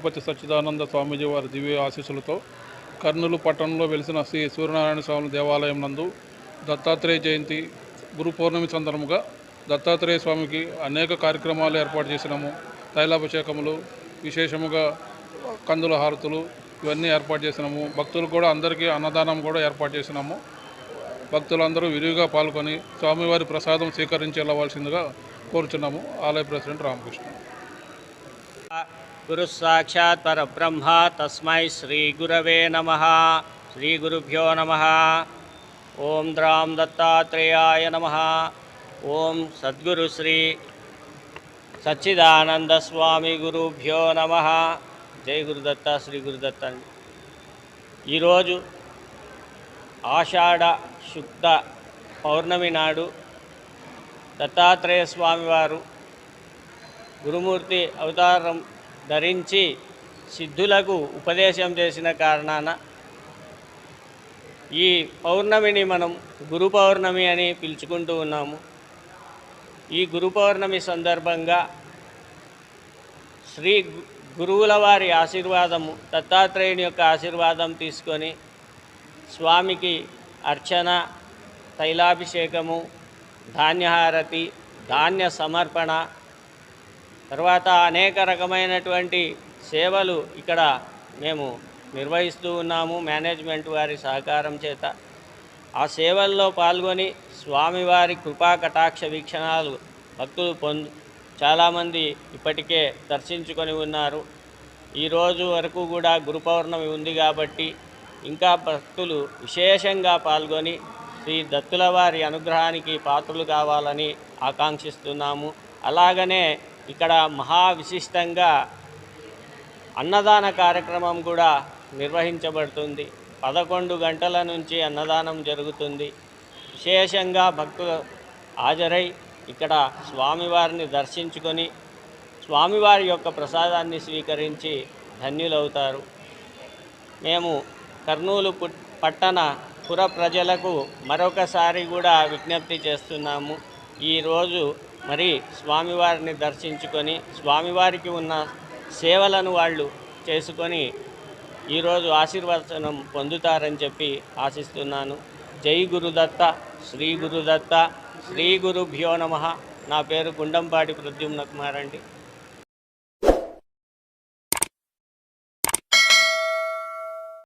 గణపతి సచ్చిదానంద స్వామీజీ వారి దివ్య ఆశీస్సులతో కర్నూలు పట్టణంలో వెలిసిన శ్రీ సూర్యనారాయణ స్వామి దేవాలయం నందు దత్తాత్రేయ జయంతి గురు పౌర్ణమి సందర్భంగా దత్తాత్రేయ స్వామికి అనేక కార్యక్రమాలు ఏర్పాటు చేసినాము. తైలాభిషేకములు విశేషముగా కందుల హారతులు ఇవన్నీ ఏర్పాటు చేసినాము. భక్తులు కూడా అందరికీ అన్నదానం కూడా ఏర్పాటు చేసినాము. భక్తులందరూ విరివిగా పాల్గొని స్వామివారి ప్రసాదం స్వీకరించి వెళ్ళవలసిందిగా కోరుచున్నాము. ఆలయ ప్రెసిడెంట్ రామకృష్ణ. గురుస్సాక్షాత్ పరబ్రహ్మ తస్మై శ్రీ గురవే నమ శ్రీ గురుభ్యో నమ ఓం ద్రాం దత్తాత్రేయాయ నమ ఓం సద్గురు శ్రీ సచ్చిదానంద స్వామి గురుభ్యో నమ జై గురుదత్త శ్రీ గురుదత్త అండి ఈరోజు ఆషాఢ శుక్ల పౌర్ణమి నాడు దత్తాత్రేయ స్వామివారు గురుమూర్తి అవతారం ధరించి సిద్ధులకు ఉపదేశం చేసిన కారణాన ఈ పౌర్ణమిని మనం గురు పౌర్ణమి అని పిలుచుకుంటూ ఉన్నాము. ఈ గురు పౌర్ణమి సందర్భంగా శ్రీ గురువుల వారి ఆశీర్వాదము దత్తాత్రేయుని యొక్క ఆశీర్వాదం తీసుకొని స్వామికి అర్చన తైలాభిషేకము ధాన్యహారతి ధాన్య సమర్పణ తర్వాత అనేక రకమైనటువంటి సేవలు ఇక్కడ మేము నిర్వహిస్తూ ఉన్నాము మేనేజ్మెంట్ వారి సహకారం చేత. ఆ సేవల్లో పాల్గొని స్వామివారి కృపా కటాక్ష వీక్షణాలు భక్తులు పొందు చాలామంది ఇప్పటికే దర్శించుకొని ఉన్నారు. ఈరోజు వరకు కూడా గురు పౌర్ణమి ఉంది కాబట్టి ఇంకా భక్తులు విశేషంగా పాల్గొని శ్రీ దత్తుల వారి అనుగ్రహానికి పాత్రలు కావాలని ఆకాంక్షిస్తున్నాము. అలాగనే ఇక్కడ మహా విశిష్టంగా అన్నదాన కార్యక్రమం కూడా నిర్వహించబడుతుంది. పదకొండు గంటల నుంచి అన్నదానం జరుగుతుంది. విశేషంగా భక్తులు హాజరై ఇక్కడ స్వామివారిని దర్శించుకొని స్వామివారి యొక్క ప్రసాదాన్ని స్వీకరించి ధన్యులవుతారు. మేము కర్నూలు పుట్- పట్టణ పుర ప్రజలకు మరొకసారి కూడా విజ్ఞప్తి చేస్తున్నాము. ఈరోజు మరి స్వామివారిని దర్శించుకొని స్వామివారికి ఉన్న సేవలను వాళ్ళు చేసుకొని ఈరోజు ఆశీర్వచనం పొందుతారని చెప్పి ఆశిస్తున్నాను. జై గురుదత్త శ్రీ గురుదత్త శ్రీ గురుభ్యో నమ. నా పేరు గుండంపాటి ప్రద్యుమ్న కుమార్ అండి.